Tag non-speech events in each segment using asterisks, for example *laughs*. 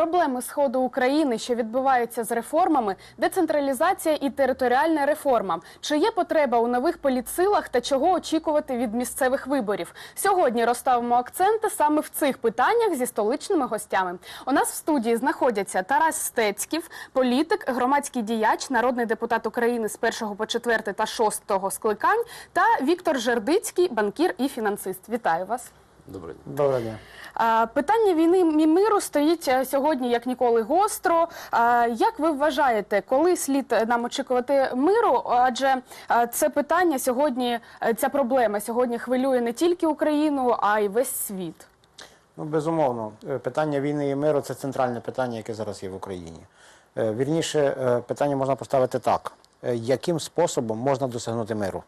Проблеми сходу України, що відбуваються з реформами, децентралізація і територіальна реформа. Чи є потреба у нових політсилах та чого очікувати від місцевих виборів? Сьогодні розставимо акценти саме в цих питаннях зі столичними гостями. У нас в студії знаходяться Тарас Стецьків, політик, громадський діяч, народний депутат України з 1 по 4 та 6 скликань, та Віктор Жердицький, банкір і фінансист. Вітаю вас. Добрий день. Доброго дня. А, Питання війни і миру стоїть е, сьогодні як ніколи гостро. А, Як ви вважаєте, коли слід нам очікувати миру? Адже е, це питання сьогодні, е, ця проблема сьогодні хвилює не тільки Україну, а й весь світ. Ну, безумовно, е, питання війни і миру це центральне питання, яке зараз є в Україні. Е, Вірніше, е, питання можна поставити так: Е, яким способом можна досягнути миру?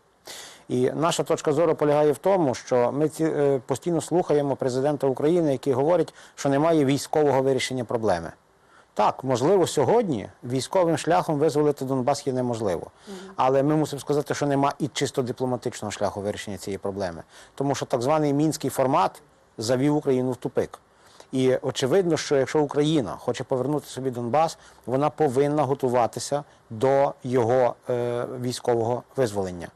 І наша точка зору полягає в тому, що ми ці, е, постійно слухаємо президента України, який говорить, що немає військового вирішення проблеми. Так, можливо, сьогодні військовим шляхом визволити Донбас є неможливо. Але ми мусимо сказати, що нема і чисто дипломатичного шляху вирішення цієї проблеми. Тому що так званий мінський формат завів Україну в тупик. І очевидно, що якщо Україна хоче повернути собі Донбас, вона повинна готуватися до його е, військового визволення.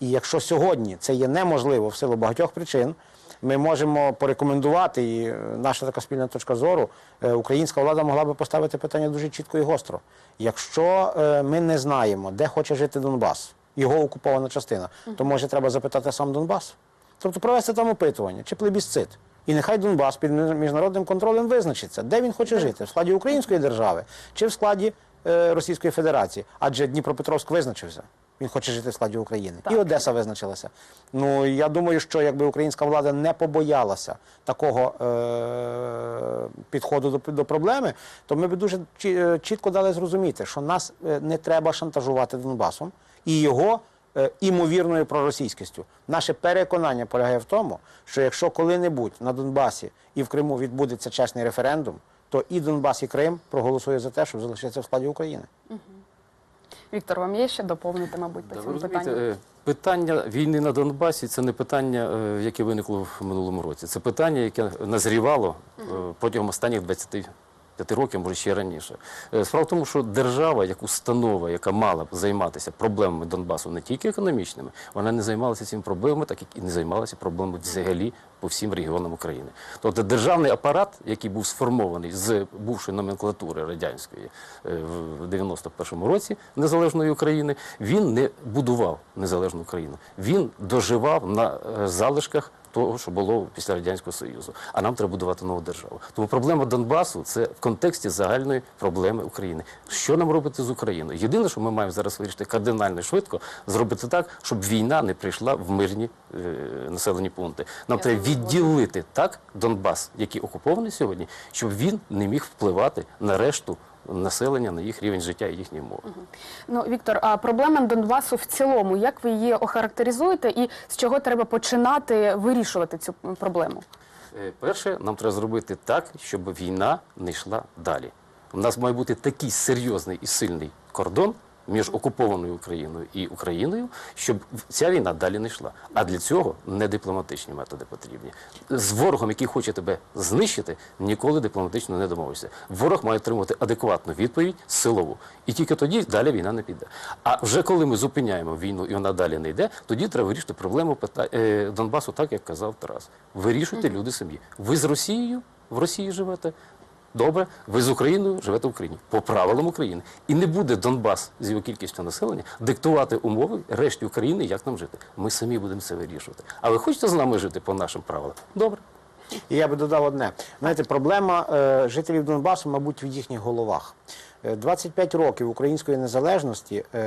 І якщо сьогодні це є неможливо в силу багатьох причин, ми можемо порекомендувати, і е, наша така спільна точка зору, е, українська влада могла би поставити питання дуже чітко і гостро. Якщо е, ми не знаємо, де хоче жити Донбас, його окупована частина, то може треба запитати сам Донбас. Тобто провести там опитування чи плебісцит. І нехай Донбас під міжнародним контролем визначиться, де він хоче жити, в складі Української держави чи в складі е, Російської Федерації. Адже Дніпропетровськ визначився. Він хоче жити в складі України. І Одеса визначилася. Ну я думаю, що якби українська влада не побоялася такого е- підходу до, до проблеми, то ми б дуже е, чітко дали зрозуміти, що нас е, не треба шантажувати Донбасом і його імовірною проросійськістю. Наше переконання полягає в тому, що якщо коли-небудь на Донбасі і в Криму відбудеться чесний референдум, то і Донбас, і Крим проголосує за те, щоб залишитися в складі України. Віктор, вам є ще доповнити, мабуть, по Да, цьому питанню? е, питання війни на Донбасі це не питання, е, яке виникло в минулому році. Це питання, яке назрівало е, протягом останніх 25 років, може ще раніше. Е, Справа в тому, що держава, як установа, яка мала б займатися проблемами Донбасу не тільки економічними, вона не займалася цими проблемами, так як і не займалася проблемами взагалі по всім регіонам України. Тобто державний апарат, який був сформований з бувшої номенклатури радянської е, в 91-му році незалежної України, він не будував незалежну Україну. Він доживав на е, залишках того, що було після радянського союзу. А нам треба будувати нову державу. Тому проблема Донбасу це в контексті загальної проблеми України. Що нам робити з Україною? Єдине, що ми маємо зараз вирішити кардинально швидко, зробити так, щоб війна не прийшла в мирні е, населені пункти. Нам Я треба відділити так Донбас, який окупований сьогодні, щоб він не міг впливати на решту населення, на їх рівень життя і їхні мови. Ну, Віктор, а проблема Донбасу в цілому, як ви її охарактеризуєте і з чого треба починати вирішувати цю проблему? Е, Перше, нам треба зробити так, щоб війна не йшла далі. У нас має бути такий серйозний і сильний кордон між окупованою Україною і Україною, щоб ця війна далі не йшла. А для цього не дипломатичні методи потрібні. З ворогом, який хоче тебе знищити, ніколи дипломатично не домовишся. Ворог має отримувати адекватну відповідь силову. І тільки тоді далі війна не піде. А вже коли ми зупиняємо війну і вона далі не йде, тоді треба вирішити проблему е, Донбасу, так як казав Тарас. Вирішуйте люди самі. Ви з Росією в Росії живете. Добре, ви з Україною живете в Україні по правилам України. І не буде Донбас з його кількістю населення диктувати умови решті України, як нам жити. Ми самі будемо це вирішувати. А ви хочете з нами жити по нашим правилам? Добре. І я би додав одне. Знаєте, проблема е, жителів Донбасу, мабуть, в їхніх головах. Е, 25 років української незалежності е,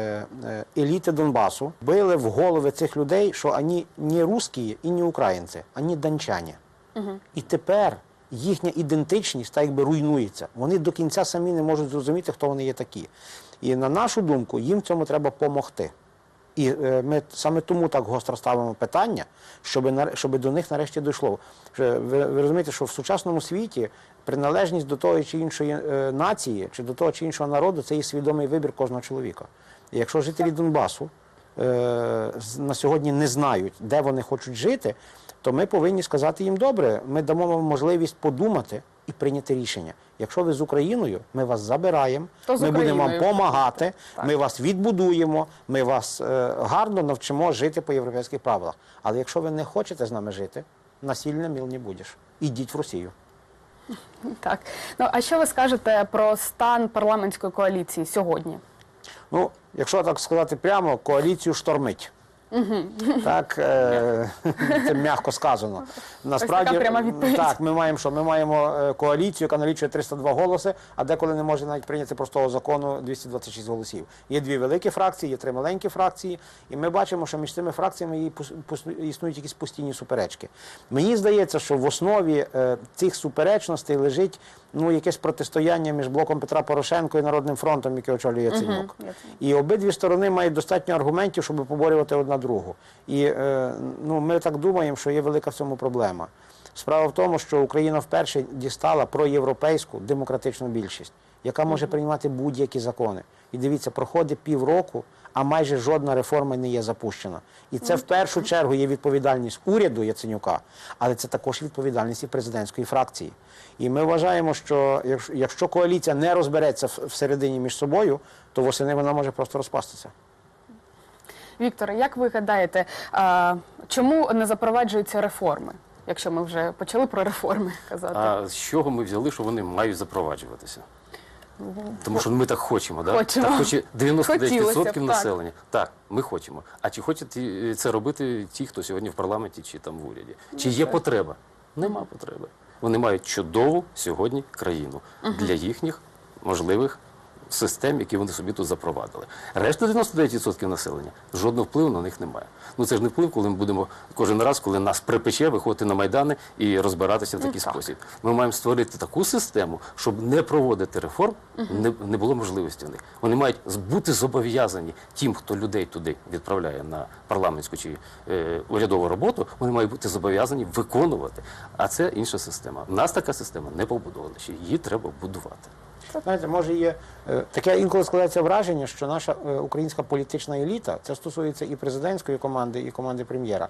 е, еліти Донбасу били в голови цих людей, що ані не русські і не українці, ані данчані. І тепер їхня ідентичність так якби руйнується. Вони до кінця самі не можуть зрозуміти, хто вони є такі. І на нашу думку, їм в цьому треба допомогти. І е, ми саме тому так гостро ставимо питання, щоб, щоб до них нарешті дійшло. Ви, ви розумієте, що в сучасному світі приналежність до тої чи іншої е, нації, чи до того чи іншого народу це є свідомий вибір кожного чоловіка. І якщо жителі Донбасу е, на сьогодні не знають, де вони хочуть жити, то ми повинні сказати їм добре, ми дамо вам можливість подумати, і прийняти рішення. Якщо ви з Україною, ми вас забираємо, То ми будемо вам допомагати, ми вас відбудуємо, ми вас е, гарно навчимо жити по європейських правилах. Але якщо ви не хочете з нами жити, насильно міл не будеш. Ідіть в Росію. *laughs* Так. Ну а що ви скажете про стан парламентської коаліції сьогодні? Ну, якщо так сказати прямо, коаліцію штормить. Так, е, це м'яко сказано. Насправді, пряма відповідь. так, ми маємо що? Ми маємо е, коаліцію, яка налічує 302 голоси, а деколи не може навіть прийняти простого закону 226 голосів. Є дві великі фракції, є три маленькі фракції, і ми бачимо, що між цими фракціями існують якісь постійні суперечки. Мені здається, що в основі е, цих суперечностей лежить ну, якесь протистояння між блоком Петра Порошенко і Народним фронтом, який очолює Яценюк. Яценюк. І обидві сторони мають достатньо аргументів, щоб поборювати одна другу. І е, ну, ми так думаємо, що є велика в цьому проблема. Справа в тому, що Україна вперше дістала проєвропейську демократичну більшість, яка може приймати будь-які закони. І дивіться, проходить півроку, а майже жодна реформа не є запущена. І це в першу чергу є відповідальність уряду Яценюка, але це також відповідальність і президентської фракції. І ми вважаємо, що якщо- коаліція не розбереться всередині між собою, то восени вона може просто розпастися. Вікторе, як ви гадаєте, а, чому не запроваджуються реформи? Якщо ми вже почали про реформи казати. А з чого ми взяли, що вони мають запроваджуватися? Тому що ми так хочемо, да? Хочемо. так хоче 99% Хотілося б, так. населення. Так. ми хочемо. А чи хочуть це робити ті, хто сьогодні в парламенті чи там в уряді? Чи є потреба? Нема потреби. Вони мають чудову сьогодні країну для їхніх можливих систем, які вони собі тут запровадили. Решта 99% населення жодного впливу на них немає. Ну це ж не вплив, коли ми будемо кожен раз, коли нас припече, виходити на майдани і розбиратися в такий так. спосіб. Ми маємо створити таку систему, щоб не проводити реформ, не, не було можливості в них. Вони мають бути зобов'язані тим, хто людей туди відправляє на парламентську чи е, урядову роботу. Вони мають бути зобов'язані виконувати. А це інша система. У нас така система не побудована. Ще її треба будувати. Знаєте, може є е, таке інколи складається враження, що наша е, українська політична еліта, це стосується і президентської команди, і команди прем'єра,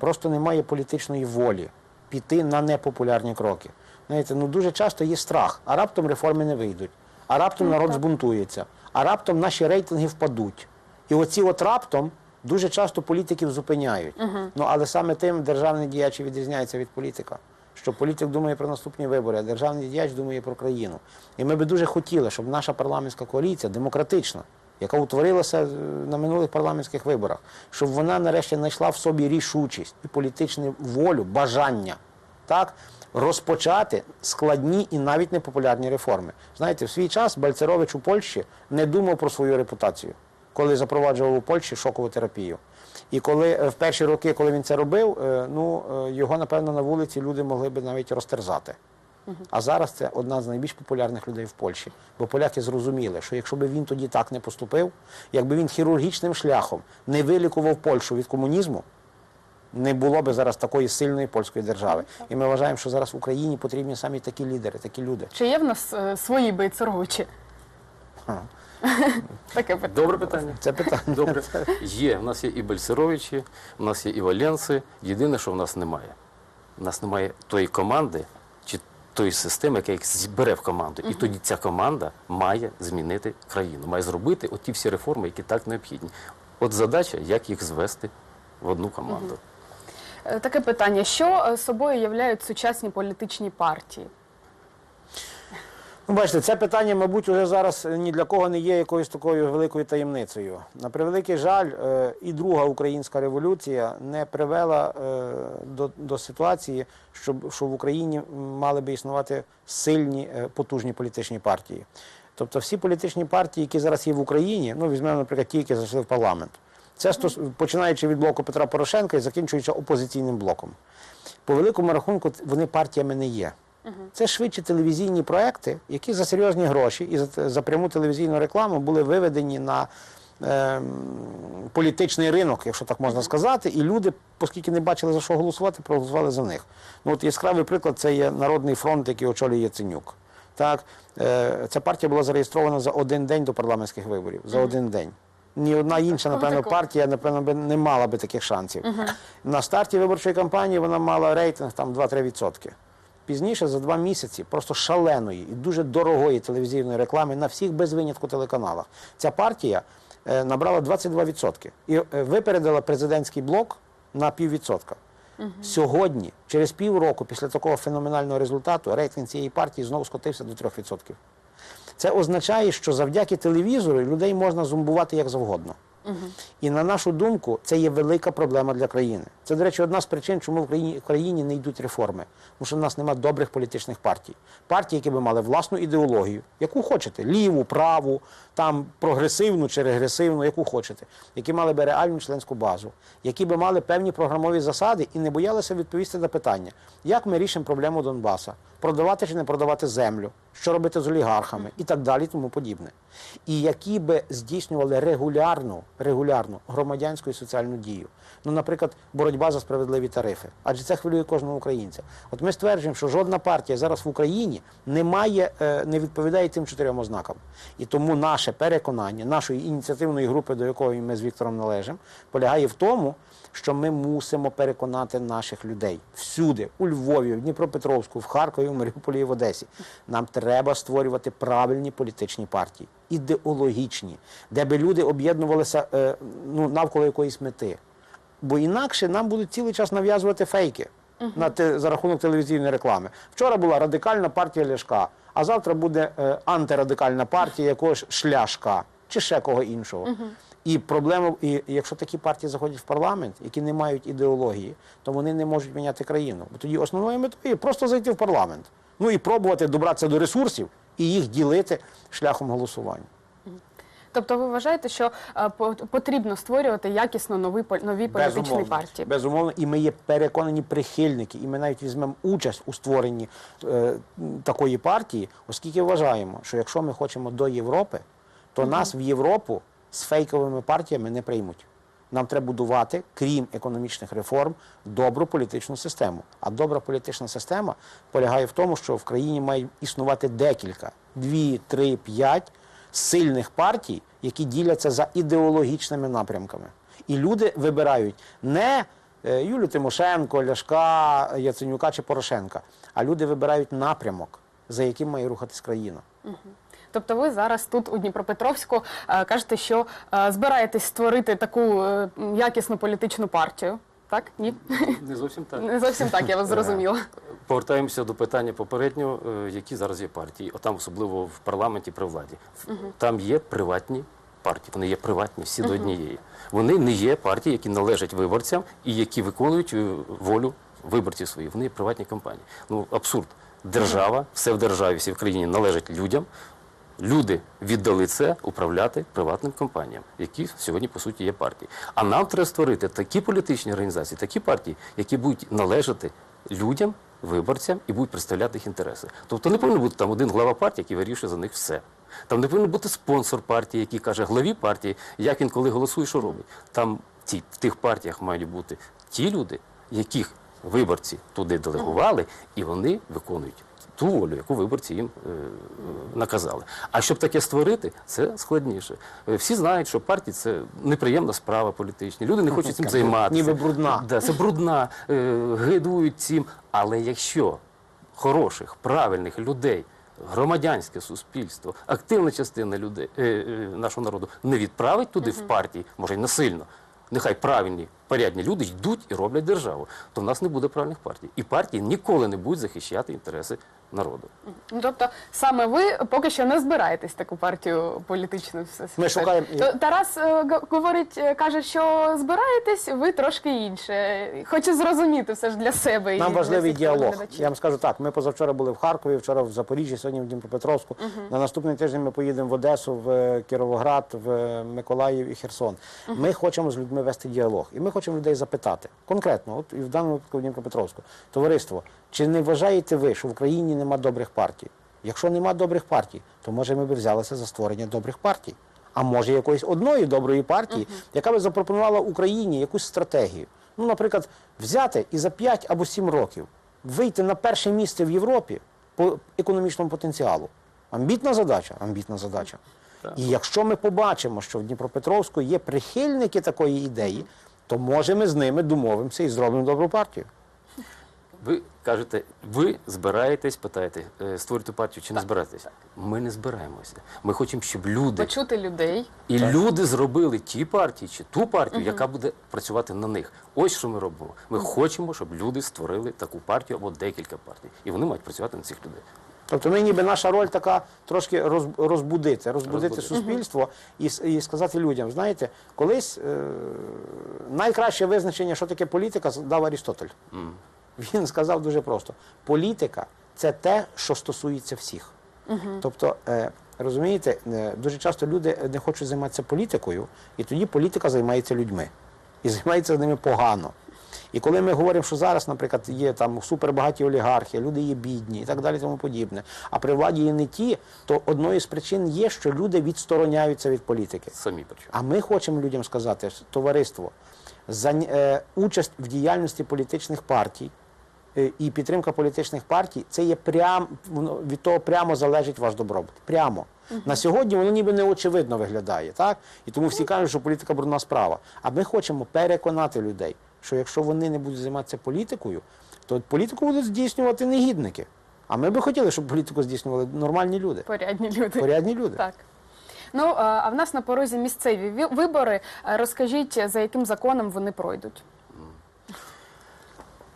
просто немає політичної волі піти на непопулярні кроки. Знаєте, ну дуже часто є страх, а раптом реформи не вийдуть, а раптом народ збунтується, а раптом наші рейтинги впадуть. І оці от раптом дуже часто політиків зупиняють. Ну але саме тим державні діячі відрізняються від політика що політик думає про наступні вибори, а державний діяч думає про країну. І ми би дуже хотіли, щоб наша парламентська коаліція демократична, яка утворилася е, на минулих парламентських виборах, щоб вона нарешті знайшла в собі рішучість і політичну волю, бажання так, розпочати складні і навіть непопулярні реформи. Знаєте, в свій час Бальцерович у Польщі не думав про свою репутацію, коли запроваджував у Польщі шокову терапію. І коли е, в перші роки, коли він це робив, е, ну е, його напевно на вулиці люди могли би навіть розтерзати. А зараз це одна з найбільш популярних людей в Польщі. Бо поляки зрозуміли, що якщо б він тоді так не поступив, якби він хірургічним шляхом не вилікував Польщу від комунізму, не було б зараз такої сильної польської держави. І ми вважаємо, що зараз в Україні потрібні саме такі лідери, такі люди. Чи є в нас е, свої бойцеровичі? *laughs* Таке питання. Добре питання. Це питання. Добре. Є. У нас є і Бельцеровичі, у нас є і Валенси. Єдине, що в нас немає. У нас немає тої команди чи тої системи, яка їх збере в команду. І тоді ця команда має змінити країну, має зробити оті всі реформи, які так необхідні. От задача, як їх звести в одну команду. Е, Таке питання: що е, собою являють сучасні політичні партії? Ну, бачите, це питання, мабуть, уже зараз ні для кого не є якоюсь такою великою таємницею. На превеликий жаль, е, і друга українська революція не привела е, до, до ситуації, щоб що в Україні мали би існувати сильні, е, потужні політичні партії. Тобто всі політичні партії, які зараз є в Україні, ну візьмемо, наприклад, ті, які зайшли в парламент. Це стос... починаючи від блоку Петра Порошенка і закінчуючи опозиційним блоком. По великому рахунку вони партіями не є. Це швидше телевізійні проекти, які за серйозні гроші і за, за пряму телевізійну рекламу були виведені на ем, політичний ринок, якщо так можна сказати, і люди, оскільки не бачили за що голосувати, проголосували за них. Ну от яскравий приклад це є Народний фронт, який очолює Яценюк. Так, е, ця партія була зареєстрована за один день до парламентських виборів. За один день. Ні одна інша, напевно, партія, напевно, би не мала би таких шансів. На старті виборчої кампанії вона мала рейтинг там 2-3%. Пізніше за два місяці просто шаленої і дуже дорогої телевізійної реклами на всіх без винятку телеканалах. Ця партія е, набрала 22% і е, випередила президентський блок на піввідсотка. Сьогодні, через півроку після такого феноменального результату, рейтинг цієї партії знову скотився до 3%. Це означає, що завдяки телевізору людей можна зомбувати як завгодно. І на нашу думку, це є велика проблема для країни. Це, до речі, одна з причин, чому в країні, країні не йдуть реформи. Тому що в нас немає добрих політичних партій. Партії, які би мали власну ідеологію, яку хочете, ліву, праву, там прогресивну чи регресивну, яку хочете, які мали би реальну членську базу, які би мали певні програмові засади і не боялися відповісти на питання, як ми рішимо проблему Донбаса, продавати чи не продавати землю, що робити з олігархами і так далі, тому подібне. І які би здійснювали регулярну, регулярну громадянську і соціальну дію. Ну, наприклад, боротьба за справедливі тарифи, адже це хвилює кожного українця. От ми стверджуємо, що жодна партія зараз в Україні не має, е, не відповідає тим чотирьом ознакам. І тому наше переконання, нашої ініціативної групи, до якої ми з Віктором належимо, полягає в тому, що ми мусимо переконати наших людей всюди, у Львові, в Дніпропетровську, в Харкові, в Маріуполі і в Одесі. Нам треба створювати правильні політичні партії, ідеологічні, де би люди об'єднувалися е, ну, навколо якоїсь мети. Бо інакше нам будуть цілий час нав'язувати фейки на те, за рахунок телевізійної реклами. Вчора була радикальна партія Ляшка, а завтра буде е, антирадикальна партія якогось шляшка чи ще кого іншого. І проблема, і якщо такі партії заходять в парламент, які не мають ідеології, то вони не можуть міняти країну. Бо тоді основною метою є просто зайти в парламент. Ну і пробувати добратися до ресурсів і їх ділити шляхом голосування. Тобто ви вважаєте, що е, по- потрібно створювати якісно нові, пол- нові політичні Безумовно. партії? Безумовно, і ми є переконані прихильники, і ми навіть візьмемо участь у створенні е, такої партії, оскільки вважаємо, що якщо ми хочемо до Європи, то нас в Європу з фейковими партіями не приймуть. Нам треба будувати, крім економічних реформ, добру політичну систему. А добра політична система полягає в тому, що в країні має існувати декілька, дві, три, п'ять сильних партій, які діляться за ідеологічними напрямками. І люди вибирають не е, Юлію Тимошенко, Ляшка, Яценюка чи Порошенка, а люди вибирають напрямок, за яким має рухатись країна. Тобто ви зараз тут у Дніпропетровську е, кажете, що е, збираєтесь створити таку якісну політичну партію. Так? Ні? Не зовсім так. Не зовсім так, я вас зрозуміла. Повертаємося до питання попереднього, е, які зараз є партії, отам особливо в парламенті при владі. Там є приватні партії, вони є приватні всі до однієї. Вони не є партії, які належать виборцям і які виконують е, волю виборців своїх. Вони є приватні компанії. Ну абсурд. Держава, все в державі, всі в країні належить людям. Люди віддали це управляти приватним компаніям, які сьогодні по суті є партії. А нам треба створити такі політичні організації, такі партії, які будуть належати людям, виборцям і будуть представляти їх інтереси. Тобто не повинен бути там один глава партії, який вирішує за них все. Там не повинен бути спонсор партії, який каже главі партії, як він коли голосує, що робить. Там ті, в тих партіях мають бути ті люди, яких виборці туди делегували, і вони виконують ту волю, яку виборці їм е, наказали. А щоб таке створити, це складніше. Е, Всі знають, що партії це неприємна справа політична. Люди не хочуть цим займатися. Ніби брудна. Да, це брудна, е, гидують цим. Але якщо хороших, правильних людей, громадянське суспільство, активна частина людей, е, е, нашого народу не відправить туди в партії, може й насильно. Нехай правильні, порядні люди йдуть і роблять державу, то в нас не буде правильних партій. І партії ніколи не будуть захищати інтереси народу. Ну, тобто, саме ви поки що не збираєтесь таку партію політичну. все- Ми шукаємо- То Тарас е, г- говорить, е, каже, що збираєтесь, ви трошки інше. Хочу зрозуміти все ж для себе. і Нам для важливий всіх діалог. телеглядачів. Я вам скажу так: ми позавчора були в Харкові, вчора в Запоріжжі, сьогодні в Дніпропетровську. На наступний тиждень ми поїдемо в Одесу, в е, Кіровоград, в е, Миколаїв і Херсон. Ми хочемо з людьми вести діалог. І ми хочемо людей запитати конкретно, от і в даному випадку в Дніпропетровську. Товариство, чи не вважаєте ви, що в Україні нема добрих партій? Якщо нема добрих партій, то може ми би взялися за створення добрих партій. А може якоїсь одної доброї партії, яка би запропонувала Україні якусь стратегію. Ну, наприклад, взяти і за 5 або 7 років вийти на перше місце в Європі по економічному потенціалу. Амбітна задача, амбітна задача. І якщо ми побачимо, що в Дніпропетровську є прихильники такої ідеї, то може ми з ними домовимося і зробимо добру партію. Ви кажете, ви збираєтесь, питаєте, е, створюєте партію чи не збираєтесь? Ми не збираємося. Ми хочемо, щоб люди Почути людей. і люди зробили ті партії чи ту партію, яка буде працювати на них. Ось що ми робимо. Ми хочемо, щоб люди створили таку партію або декілька партій, і вони мають працювати на цих людей. Тобто ми ніби наша роль така трошки роз, розбудити, розбудити Розбудити. суспільство і, і сказати людям, знаєте, колись е, найкраще визначення, що таке політика, дав Арістотель. Він сказав дуже просто: політика це те, що стосується всіх. Тобто, е, розумієте, е, дуже часто люди не хочуть займатися політикою, і тоді політика займається людьми. І займається з ними погано. І коли ми говоримо, що зараз, наприклад, є там супербагаті олігархи, люди є бідні і так далі, тому подібне, а при владі є не ті, то одною з причин є, що люди відстороняються від політики. Самі причому. А ми хочемо людям сказати, що, товариство, зань- е, участь в діяльності політичних партій і підтримка політичних партій це є прям від того прямо залежить ваш добробут. Прямо. На сьогодні воно ніби неочевидно виглядає, так? І тому всі кажуть, що політика брудна справа. А ми хочемо переконати людей, що якщо вони не будуть займатися політикою, то політику будуть здійснювати негідники. А ми би хотіли, щоб політику здійснювали нормальні люди, Порядні люди. порядні люди. Так. Ну, а в нас на порозі місцеві ві- вибори. Е, Розкажіть, за яким законом вони пройдуть?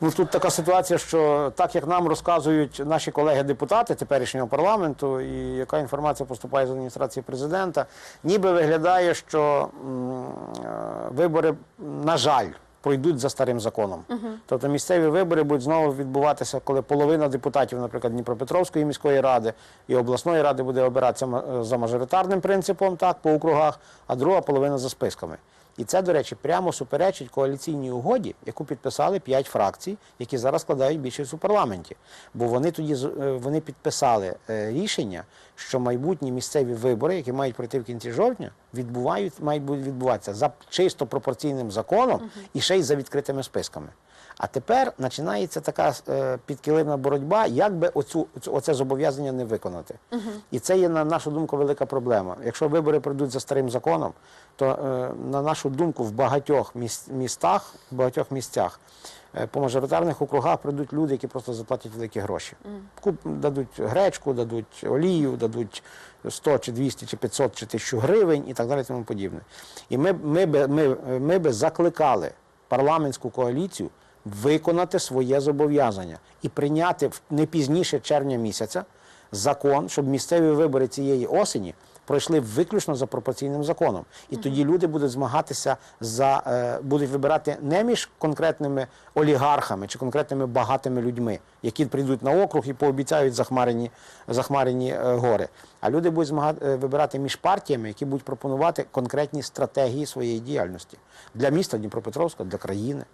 Ну тут така ситуація, що так як нам розказують наші колеги-депутати теперішнього парламенту, і яка інформація поступає з адміністрації президента, ніби виглядає, що м, е, вибори, на жаль, пройдуть за старим законом. Тобто місцеві вибори будуть знову відбуватися, коли половина депутатів, наприклад, Дніпропетровської міської ради і обласної ради буде обиратися за мажоритарним принципом, так, по округах, а друга половина за списками. І це, до речі, прямо суперечить коаліційній угоді, яку підписали п'ять фракцій, які зараз складають більшість у парламенті. Бо вони тоді е, вони підписали е, рішення, що майбутні місцеві вибори, які мають пройти в кінці жовтня, відбувають, мають бу- відбуватися за чисто пропорційним законом і ще й за відкритими списками. А тепер починається така е, підкилимна боротьба, як би оцю, оце зобов'язання не виконати. І це є, на нашу думку, велика проблема. Якщо вибори пройдуть за старим законом, то, е, на нашу думку, в багатьох міс- містах, в багатьох місцях е, по мажоритарних округах прийдуть люди, які просто заплатять великі гроші. Куп, дадуть гречку, дадуть олію, дадуть 100 чи 200 чи 500 чи 1000 гривень і так далі тому подібне. І ми, б- ми, ми, ми би закликали парламентську коаліцію виконати своє зобов'язання і прийняти не пізніше червня місяця закон, щоб місцеві вибори цієї осені пройшли виключно за пропорційним законом. І тоді люди будуть змагатися за е, будуть вибирати не між конкретними олігархами чи конкретними багатими людьми, які прийдуть на округ і пообіцяють захмарені, захмарені е, гори. А люди будуть змага- е, вибирати між партіями, які будуть пропонувати конкретні стратегії своєї діяльності для міста Дніпропетровська, для країни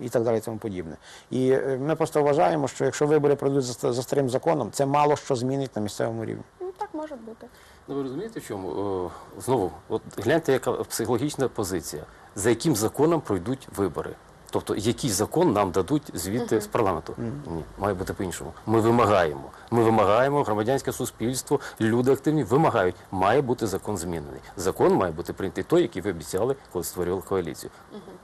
і так далі. і Тому подібне. І е, ми просто вважаємо, що якщо вибори пройдуть за, за старим законом, це мало що змінить на місцевому рівні. Ну, так може бути. Ну, ви розумієте, в чому? О, знову, от гляньте, яка психологічна позиція. За яким законом пройдуть вибори? Тобто, який закон нам дадуть звідти з парламенту? Ні, має бути по-іншому. Ми вимагаємо. Ми вимагаємо, громадянське суспільство, люди активні вимагають. Має бути закон змінений. Закон має бути прийнятий той, який ви обіцяли, коли створювали коаліцію.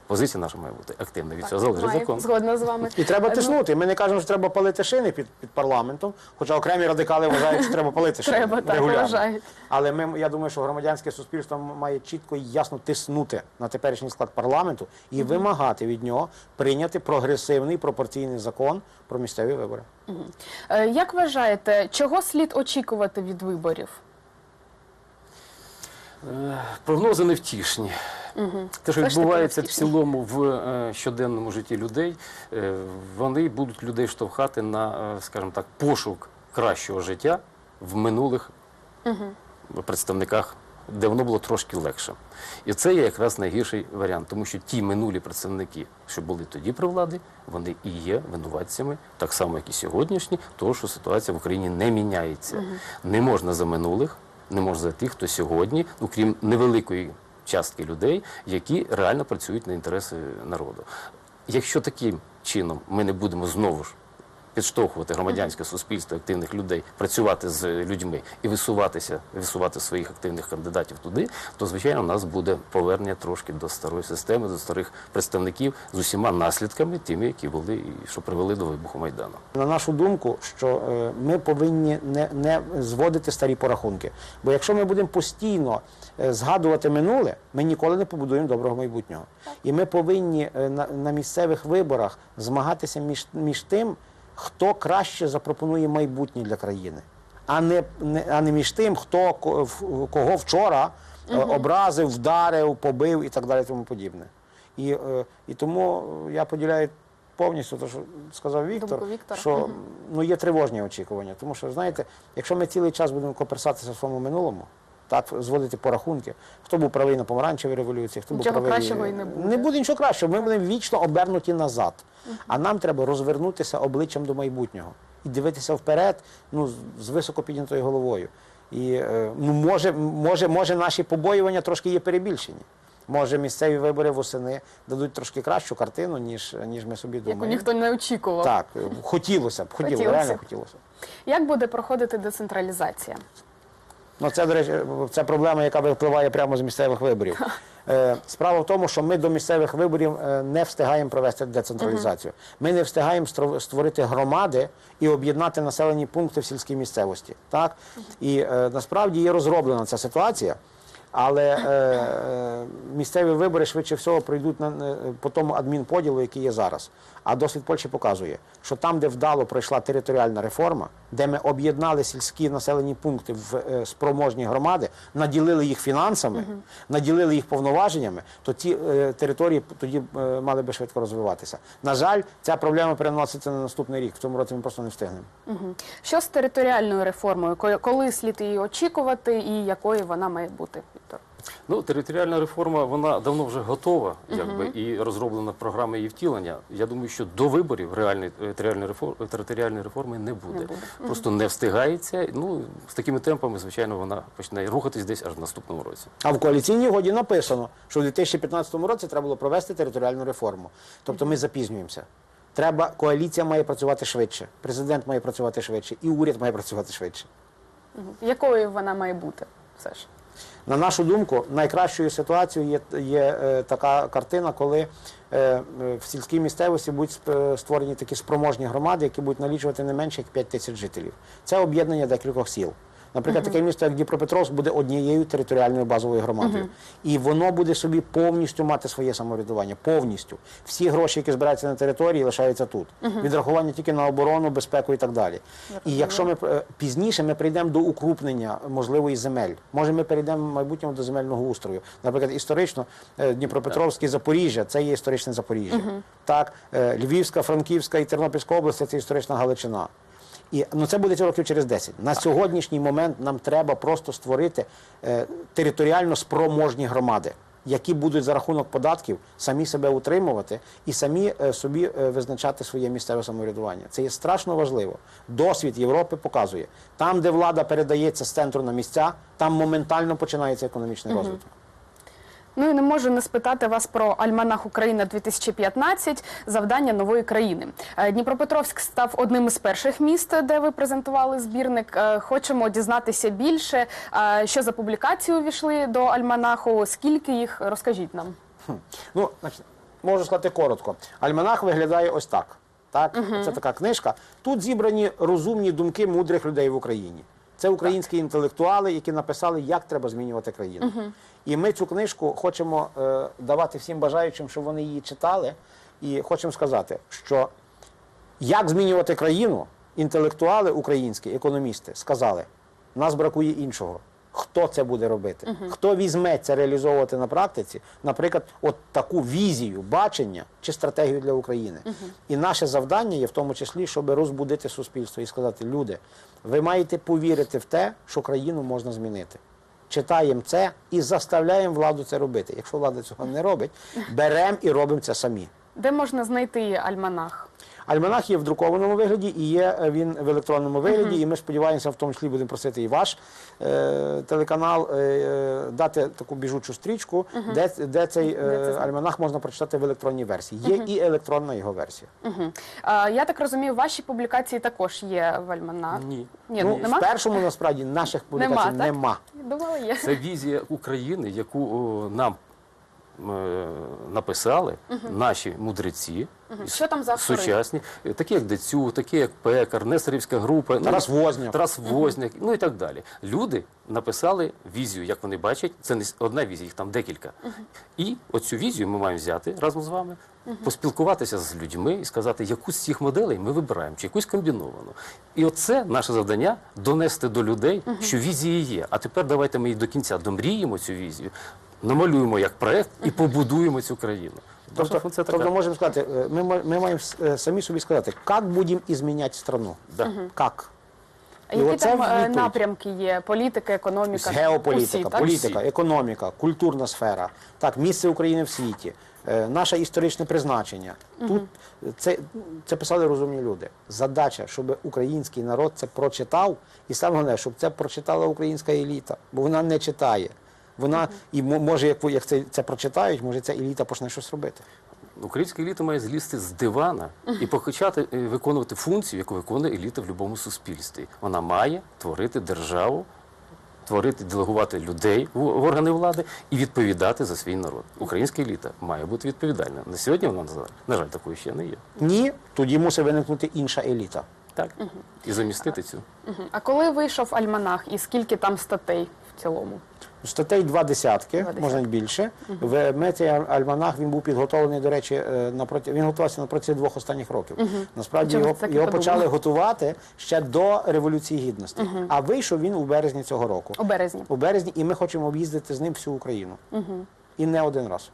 Позиція наша має бути активна. Від цього залежить Має- закон. Згодна з вами. І треба Ну, тиснути. Ми не кажемо, що треба палити шини під, під парламентом, хоча окремі радикали вважають, що треба палити шини. Треба, так, регулярно. вважають. Але ми, я думаю, що громадянське суспільство має чітко і ясно тиснути на теперішній склад парламенту і вимагати від нього прийняти прогресивний пропорційний закон про місцеві вибори. Е, Як вважаєте, чого слід очікувати від виборів? Прогнози невтішні. Те, що відбувається в цілому в е, щоденному житті людей, е, вони будуть людей штовхати на, е, скажімо так, пошук кращого життя в минулих представниках, де воно було трошки легше. І це є якраз найгірший варіант, тому що ті минулі представники, що були тоді при владі, вони і є винуватцями, так само, як і сьогоднішні, того, що ситуація в Україні не міняється. Не можна за минулих, не можна за тих, хто сьогодні, ну крім невеликої частки людей, які реально працюють на інтереси народу. Якщо таким чином ми не будемо знову ж підштовхувати громадянське суспільство, активних людей, працювати з людьми і висуватися, висувати своїх активних кандидатів туди, то звичайно у нас буде повернення трошки до старої системи, до старих представників з усіма наслідками, тими, які були і що привели до вибуху майдану. На нашу думку, що е, ми повинні не, не зводити старі порахунки. Бо якщо ми будемо постійно е, згадувати минуле, ми ніколи не побудуємо доброго майбутнього. І ми повинні е, на, на місцевих виборах змагатися між, між тим, хто краще запропонує майбутнє для країни, а не, не, а не між тим, хто кого вчора е, образив, вдарив, побив і так далі, тому подібне. І, е, і тому я поділяю повністю те, що сказав Віктор, Думку Віктора. що ну, є тривожні очікування. Тому що, знаєте, якщо ми цілий час будемо коперсатися в своєму минулому, так, зводити порахунки, хто був правий на помаранчевій революції, хто Нічого був правий... кращого і не буде. Не буде нічого кращого, ми будемо вічно обернуті назад. А нам треба розвернутися обличчям до майбутнього і дивитися вперед ну, з- високо піднятою головою. І е, ну, може, може, може наші побоювання трошки є перебільшені. Може, місцеві вибори восени дадуть трошки кращу картину, ніж, ніж ми собі яку думаємо. ніхто не очікував. Так, е, хотілося б, хотілося, Хотілося. реально хотілося. Як буде проходити децентралізація? Ну, це, до речі, це проблема, яка випливає прямо з місцевих виборів. Е, Справа в тому, що ми до місцевих виборів е, не встигаємо провести децентралізацію. Ми не встигаємо створити громади і об'єднати населені пункти в сільській місцевості. Так? І е, насправді є розроблена ця ситуація. Але е, е, місцеві вибори швидше всього пройдуть на, е, по тому адмінподілу, який є зараз. А досвід Польщі показує, що там, де вдало пройшла територіальна реформа, де ми об'єднали сільські населені пункти в е, спроможні громади, наділили їх фінансами, наділили їх повноваженнями, то ті е, території тоді е, мали би швидко розвиватися. На жаль, ця проблема переноситься на наступний рік. В цьому році ми просто не встигнемо. Мгм. Що з територіальною реформою? Коли слід її очікувати і якою вона має бути? Ну, територіальна реформа вона давно вже готова, якби і розроблена програма її втілення. Я думаю, що до виборів реальної е, територіальної реформи, територіальної реформи не буде. Просто не встигається. Ну з такими темпами, звичайно, вона почне рухатись десь аж в наступному році. А в коаліційній угоді написано, що в 2015 році треба було провести територіальну реформу. Тобто ми запізнюємося. Треба, коаліція має працювати швидше, президент має працювати швидше, і уряд має працювати швидше. Якою вона має бути? Все ж. На нашу думку, найкращою ситуацією є, є е, така картина, коли е, е, в сільській місцевості будуть е, створені такі спроможні громади, які будуть налічувати не менше як 5 тисяч жителів. Це об'єднання декількох сіл. Наприклад, таке місто, як Дніпропетровськ, буде однією територіальною базовою громадою. І воно буде собі повністю мати своє самоврядування. Повністю. Всі гроші, які збираються на території, лишаються тут. Відрахування тільки на оборону, безпеку і так далі. І якщо ми е, пізніше ми прийдемо до укрупнення можливої земель, може ми перейдемо в майбутньому до земельного устрою. Наприклад, історично е, Дніпропетровське Запоріжжя це є історичне Запоріжжя. Так, е, Львівська, Франківська і Тернопільська область це історична Галичина. І ну це буде років через 10. На сьогоднішній момент нам треба просто створити е, територіально спроможні громади, які будуть за рахунок податків самі себе утримувати і самі е, собі е, визначати своє місцеве самоврядування. Це є страшно важливо. Досвід Європи показує, там, де влада передається з центру на місця, там моментально починається економічний розвиток. Ну і не можу не спитати вас про Альманах Україна 2015 завдання нової країни. Е, Дніпропетровськ став одним із перших міст, де ви презентували збірник. Е, Хочемо дізнатися більше, е, що за публікації увійшли до Альманаху, скільки їх розкажіть нам. Ну, значить, можу сказати коротко. Альманах виглядає ось так. Так, це така книжка. Тут зібрані розумні думки мудрих людей в Україні. Це українські інтелектуали, які написали, як треба змінювати країну. І ми цю книжку хочемо е, давати всім бажаючим, щоб вони її читали. І хочемо сказати, що як змінювати країну, інтелектуали українські, економісти сказали, нас бракує іншого. Хто це буде робити? Хто візьметься реалізовувати на практиці, наприклад, от таку візію, бачення чи стратегію для України? І наше завдання є в тому числі, щоб розбудити суспільство і сказати, люди, ви маєте повірити в те, що країну можна змінити. Читаємо це і заставляємо владу це робити. Якщо влада цього не робить, беремо і робимо це самі. Де можна знайти альманах? Альманах є в друкованому вигляді і є е, він в електронному вигляді. І ми сподіваємося, в тому числі будемо просити і ваш е, телеканал е, е, дати таку біжучу стрічку, де, де цей е, альманах можна прочитати в електронній версії. Є і електронна його версія. Угу. А, я так розумію, ваші публікації також є в альманах? Ні. Ні, ну, нема? в першому насправді наших публікацій Нема, нема. Думала, є. Це візія України, яку о, нам написали наші мудреці. Що там за автори? Сучасні, е, такі як Децю, такі як Пекар, Нестерівська група, Тарас ну, Возняк. Тарас Возняк, ну і так далі. Люди написали візію, як вони бачать. Це не одна візія, їх там декілька. І оцю візію ми маємо взяти разом з вами, поспілкуватися з людьми і сказати, яку з цих моделей ми вибираємо, чи якусь комбіновану. І оце наше завдання донести до людей, що візії є. А тепер давайте ми її до кінця домріємо цю візію, намалюємо як проект і побудуємо цю країну. Тобто, функція така. тобто можемо сказати, е, ми, ми маємо е, самі собі сказати, як будемо зміняти страну. Да. Як? А І які там е, відповідь. напрямки є? Політика, економіка? Геополітика, Усі, так? політика, економіка, культурна сфера, так, місце України в світі, е, наше історичне призначення. Тут це, це писали розумні люди. Задача, щоб український народ це прочитав, і саме головне, щоб це прочитала українська еліта, бо вона не читає. Вона і може, як, ви- як це, це прочитають, може ця еліта почне щось робити. Українська еліта має злізти з дивана і почати е, виконувати функцію, яку виконує еліта в будь-якому суспільстві. Вона має творити державу, творити, делегувати людей в органи влади і відповідати за свій народ. Українська еліта має бути відповідальна. На сьогодні вона, на жаль- на жаль, такою ще не є. Ні, тоді мусить виникнути інша еліта. Так? І замістити цю. А коли вийшов альманах і скільки там статей в цілому? Статей два десятки, Два можна й більше. В метрі альманах він був підготовлений, до речі, е, напроти він готувався напроти двох останніх років. Насправді Чому його, його почали готувати ще до Революції Гідності. А вийшов він у березні цього року. У березні. У березні, і ми хочемо об'їздити з ним всю Україну. І не один раз.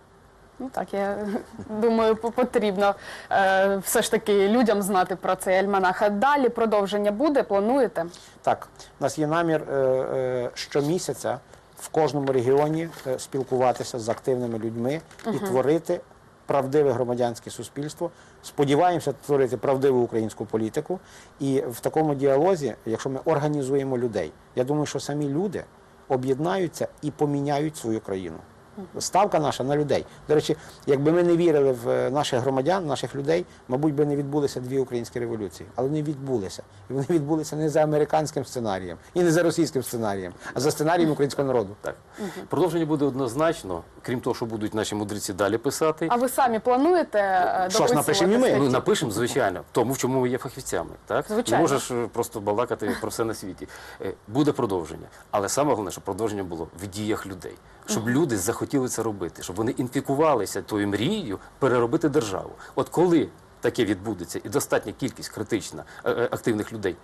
Ну так, я *laughs* думаю, по- потрібно е, все ж таки людям знати про цей альманах. А далі продовження буде, плануєте? Так, у нас є намір е, е, щомісяця в кожному регіоні е, спілкуватися з активними людьми і творити правдиве громадянське суспільство. Сподіваємося творити правдиву українську політику. І в такому діалозі, якщо ми організуємо людей, я думаю, що самі люди об'єднаються і поміняють свою країну. Ставка наша на людей. До речі, якби ми не вірили в е, наших громадян, наших людей, мабуть, би не відбулися дві українські революції. Але вони відбулися. І вони відбулися не за американським сценарієм і не за російським сценарієм, а за сценарієм українського народу. Так. Продовження буде однозначно, крім того, що будуть наші мудреці далі писати. А ви самі плануєте е, Що ж, напишемо і ми? Ну, напишемо, звичайно, тому, в чому ми є фахівцями. Так? Звичайно. Не можеш е, просто балакати про все на світі. Буде продовження. Але саме головне, щоб продовження було в діях людей. Щоб люди захотіли це робити, щоб вони інфікувалися тою мрією переробити державу. От коли таке відбудеться і достатня кількість критична е, е, активних людей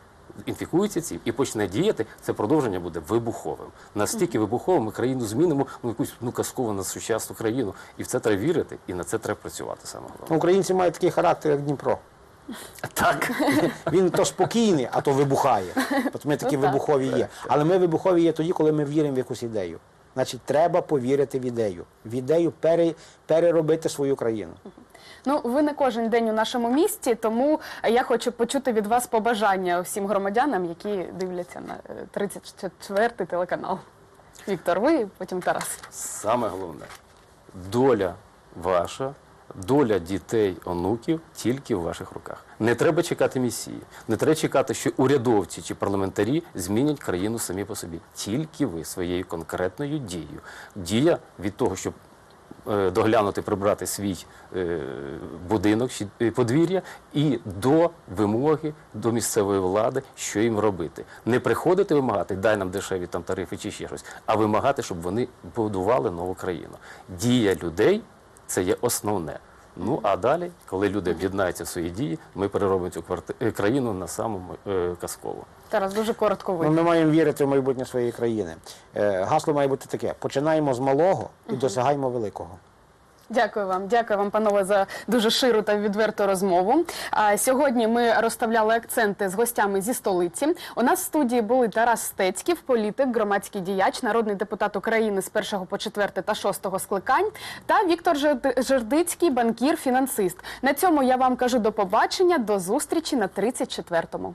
інфікується цим і почне діяти, це продовження буде вибуховим. Настільки вибуховим ми країну змінимо ну, якусь ну, казкову на сучасну країну. І в це треба вірити, і на це треба працювати саме головне. Українці мають такий характер, як Дніпро. *laughs* Так. *laughs* Він то спокійний, а то вибухає. От ми такі Ну, вибухові є. Але ми вибухові є тоді, коли ми віримо в якусь ідею. Значить, треба повірити в ідею. В ідею пере, переробити свою країну. Ну, ви не кожен день у нашому місті, тому я хочу почути від вас побажання всім громадянам, які дивляться на е, 34-й телеканал. Віктор, ви, потім Тарас. Саме головне доля ваша, доля дітей, онуків тільки в ваших руках. Не треба чекати місії, не треба чекати, що урядовці чи парламентарі змінять країну самі по собі. Тільки ви своєю конкретною дією. Дія від того, щоб е, доглянути, прибрати свій е, будинок чи е, подвір'я, і до вимоги до місцевої влади, що їм робити. Не приходити вимагати, дай нам дешеві там тарифи чи ще щось, а вимагати, щоб вони будували нову країну. Дія людей це є основне. Ну а далі, коли люди об'єднаються в свої дії, ми переробимо цю е, країну на самому е, казкову. Тарас, дуже коротко ви. Ну, ми маємо вірити в майбутнє своєї країни. Е, гасло має бути таке: починаємо з малого і досягаємо великого. Дякую вам, дякую вам, панове, за дуже ширу та відверту розмову. А сьогодні ми розставляли акценти з гостями зі столиці. У нас в студії були Тарас Стецьків, політик, громадський діяч, народний депутат України з першого по четверте та шостого скликань, та Віктор Жердицький, банкір, фінансист. На цьому я вам кажу до побачення, до зустрічі на 34-му.